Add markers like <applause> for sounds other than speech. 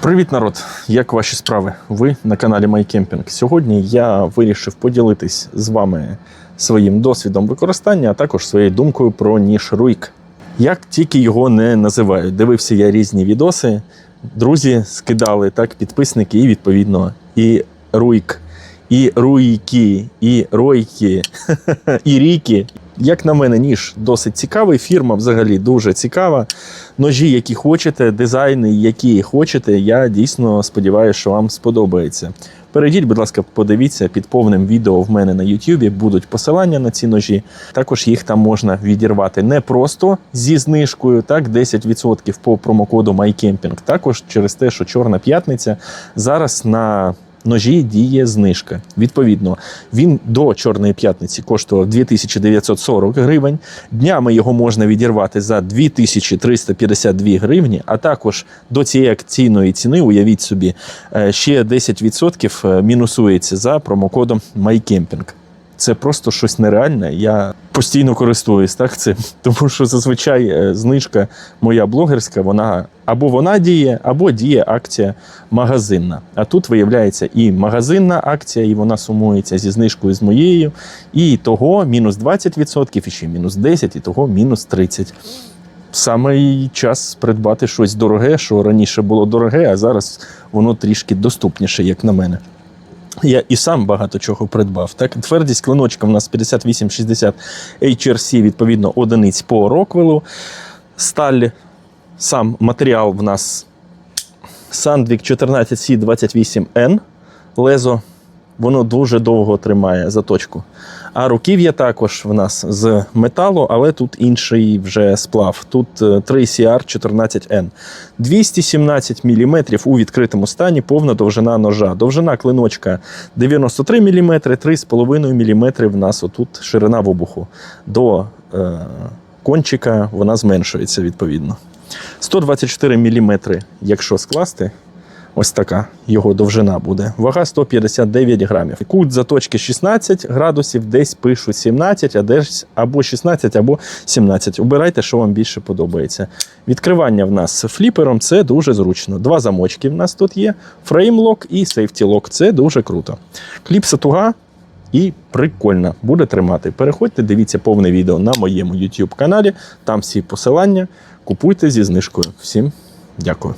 Привіт, народ! Як ваші справи? Ви на каналі MyCamping. Сьогодні я вирішив поділитись з вами своїм досвідом використання, а також своєю думкою про ніж Руйк. Як тільки його не називають, дивився я різні відоси. Друзі скидали так, підписники, і відповідно і Руйк, і Руйки, і Ройки, <laughs> і Ріки. Як на мене, ніж досить цікавий. Фірма взагалі дуже цікава. Ножі, які хочете, дизайни, які хочете. Я дійсно сподіваюся, що вам сподобається. Перейдіть, будь ласка, подивіться під повним відео в мене на YouTube. Будуть посилання на ці ножі. Також їх там можна відірвати не просто зі знижкою, так 10% по промокоду MyCamping. Також через те, що Чорна п'ятниця зараз на ножі діє знижка. Відповідно, він до Чорної п'ятниці коштував 2940 гривень. Днями його можна відірвати за 2352 гривні. А також до цієї акційної ціни, уявіть собі, е, ще 10% мінусується за промокодом MyCamping. Це просто щось нереальне. Я постійно користуюсь так цим, <laughs> тому що зазвичай е, знижка моя блогерська, вона або вона діє, або діє акція магазинна. А тут виявляється і магазинна акція, і вона сумується зі знижкою з моєю. І того мінус 20%, і ще мінус 10%, і того мінус 30%. Саме час придбати щось дороге, що раніше було дороге, а зараз воно трішки доступніше, як на мене. Я і сам багато чого придбав. Так, твердість клиночка в нас 5860 HRC, відповідно, одиниць по Роквелу. Сталь, сам матеріал в нас Sandvik 14C28N. Лезо. Воно дуже довго тримає заточку. А руків'я також в нас з металу, але тут інший вже сплав. Тут е, 3CR 14N. 217 мм у відкритому стані, повна довжина ножа. Довжина клиночка 93 мм, 3,5 мм в нас отут ширина вибуху. До е, кончика вона зменшується відповідно. 124 мм, якщо скласти, ось така його довжина буде. Вага 159 грамів. Кут заточки 16 градусів, десь пишуть 17, а десь або 16, або 17. Обирайте, що вам більше подобається. Відкривання в нас фліпером це дуже зручно. Два замочки в нас тут є: фреймлок і сейфтілок. Це дуже круто. Кліпса туга. І прикольно буде тримати. Переходьте, дивіться повне відео на моєму YouTube каналі. Там всі посилання. Купуйте зі знижкою. Всім дякую.